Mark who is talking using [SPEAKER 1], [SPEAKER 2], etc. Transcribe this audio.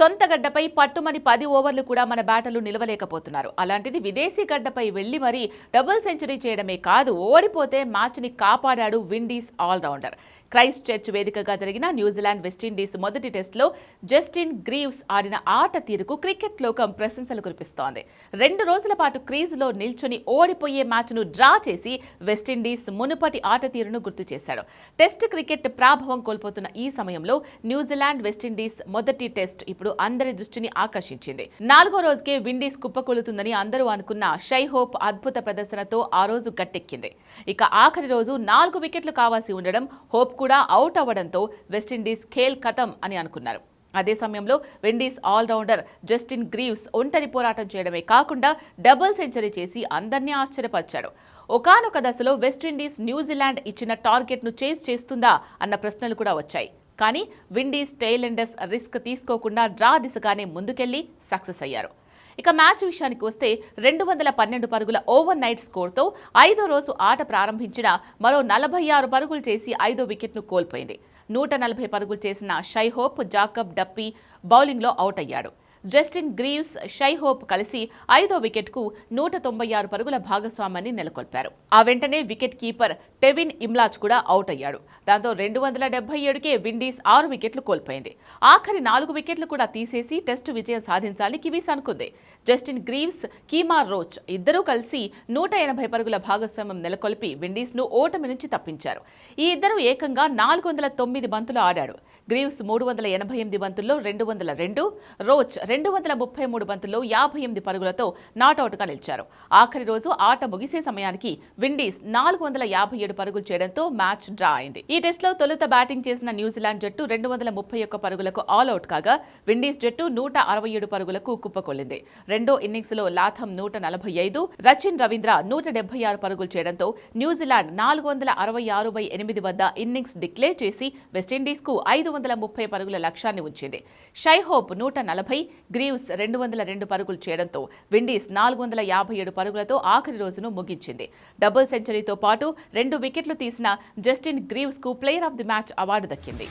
[SPEAKER 1] సొంత గడ్డపై పట్టుమని పది ఓవర్లు కూడా మన బ్యాటర్లు నిలవలేకపోతున్నారు. అలాంటిది విదేశీ గడ్డపై వెళ్ళి మరీ డబుల్ సెంచరీ చేయడమే కాదు ఓడిపోతే మ్యాచ్ని కాపాడాడు విండీస్ ఆల్రౌండర్. క్రైస్ట్ చర్చ్ వేదికగా జరిగిన న్యూజిలాండ్ వెస్టిండీస్ మొదటి టెస్టులో జస్టిన్ గ్రీవ్స్ ఆడిన ఆట తీరుకు క్రికెట్ లోకం ప్రశంసలు కురిపిస్తోంది. రెండు రోజుల పాటు క్రీజులో నిల్చుని ఓడిపోయే మ్యాచ్ను డ్రా చేసి వెస్టిండీస్ మునుపటి ఆట తీరును గుర్తు చేశాడు. టెస్ట్ క్రికెట్ ప్రాభవం కోల్పోతున్న ఈ సమయంలో న్యూజిలాండ్ వెస్టిండీస్ మొదటి టెస్ట్ ఇప్పుడు అందరి దృష్టిని ఆకర్షించింది. నాలుగో రోజుకే విండీస్ కుప్పకూలుతుందని అందరూ అనుకున్న షై హోప్ అద్భుత ప్రదర్శనతో ఆ రోజు గట్టెక్కింది. ఇక ఆఖరి రోజు నాలుగు వికెట్లు కావాల్సి ఉండడం హోప్ కూడా అవుట్ అవ్వడంతో వెస్టిండీస్ ఖేల్ కథం అని అనుకున్నారు. అదే సమయంలో విండీస్ ఆల్రౌండర్ జస్టిన్ గ్రీవ్స్ ఒంటరి పోరాటం చేయడమే కాకుండా డబుల్ సెంచరీ చేసి అందరినీ ఆశ్చర్యపరిచాడు. ఒకానొక దశలో వెస్టిండీస్ న్యూజిలాండ్ ఇచ్చిన టార్గెట్ను చేజ్ చేస్తుందా అన్న ప్రశ్నలు కూడా వచ్చాయి. కానీ విండీస్ టెయిలెండర్స్ రిస్క్ తీసుకోకుండా డ్రా దిశగానే ముందుకెళ్ళి సక్సెస్ అయ్యారు. ఇక మ్యాచ్ విషయానికి వస్తే రెండు వందల పన్నెండు పరుగుల ఓవర్ నైట్ స్కోర్తో ఐదో రోజు ఆట ప్రారంభించిన మరో నలభై ఆరు పరుగులు చేసి ఐదో వికెట్ను కోల్పోయింది. నూట నలభై పరుగులు చేసిన షైహోప్ జాకబ్ డప్పి బౌలింగ్లో అవుట్ అయ్యాడు. జస్టిన్ గ్రీవ్స్ షైహోప్ కలిసి ఐదో వికెట్కు నూట తొంభై ఆరు పరుగుల భాగస్వామ్యాన్ని నెలకొల్పారు. ఆ వెంటనే వికెట్ కీపర్ టెవిన్ ఇమ్లాజ్ కూడా అవుట్ అయ్యాడు. దాంతో రెండు వందల డెబ్బై ఏడుకే విండీస్ ఆరు వికెట్లు కోల్పోయింది. ఆఖరి నాలుగు వికెట్లు కూడా తీసేసి టెస్టు విజయం సాధించాలని కివీస్ అనుకుంది. జస్టిన్ గ్రీవ్స్ కీమార్ రోచ్ ఇద్దరూ కలిసి నూట ఎనభై పరుగుల భాగస్వామ్యం నెలకొల్పి విండీస్ను ఓటమి నుంచి తప్పించారు. ఈ ఇద్దరు ఏకంగా నాలుగు వందల తొమ్మిది బంతులు ఆడాడు. గ్రీవ్స్ మూడు వందల ఎనభై ఎనిమిది బంతుల్లో రెండు వందల రెండు రోచ్ రెండు వందల ముప్పై మూడు బంతుల్లో యాభై ఎనిమిది పరుగులతో నాటౌట్గా నిలిచారు. ఆఖరి రోజు ఆట ముగిసే సమయానికి విండీస్ నాలుగు వందల యాభై ఏడు పరుగులు చేయడంతో మ్యాచ్ డ్రా అయింది. ఈ టెస్ట్లో తొలుత బ్యాటింగ్ చేసిన న్యూజిలాండ్ జట్టు రెండు వందల ముప్పై ఒక్క పరుగులకు ఆల్అవుట్ కాగా విండీస్ జట్టు నూట అరవై ఏడు పరుగులకు కుప్పకొల్లింది. రెండో ఇన్నింగ్స్లో లాథం నూట నలభై ఐదు రచిన్ రవీంద్ర నూట డెబ్బై ఆరు పరుగులు చేయడంతో న్యూజిలాండ్ నాలుగు వందల అరవై ఆరు బై ఎనిమిది వద్ద ఇన్నింగ్స్ డిక్లేర్ చేసి వెస్టిండీస్కు ఐదు వందల ముప్పై పరుగుల లక్ష్యాన్ని ఉంచింది. షైహోప్ నూట నలభై గ్రీవ్స్ రెండు వందల రెండు పరుగులు చేయడంతో విండీస్ నాలుగు వందల యాభై ఏడు పరుగులతో ఆఖరి రోజును ముగించింది. డబుల్ సెంచరీతో పాటు రెండు వికెట్లు తీసిన Justin గ్రీవ్స్కు player of the match award దక్కింది.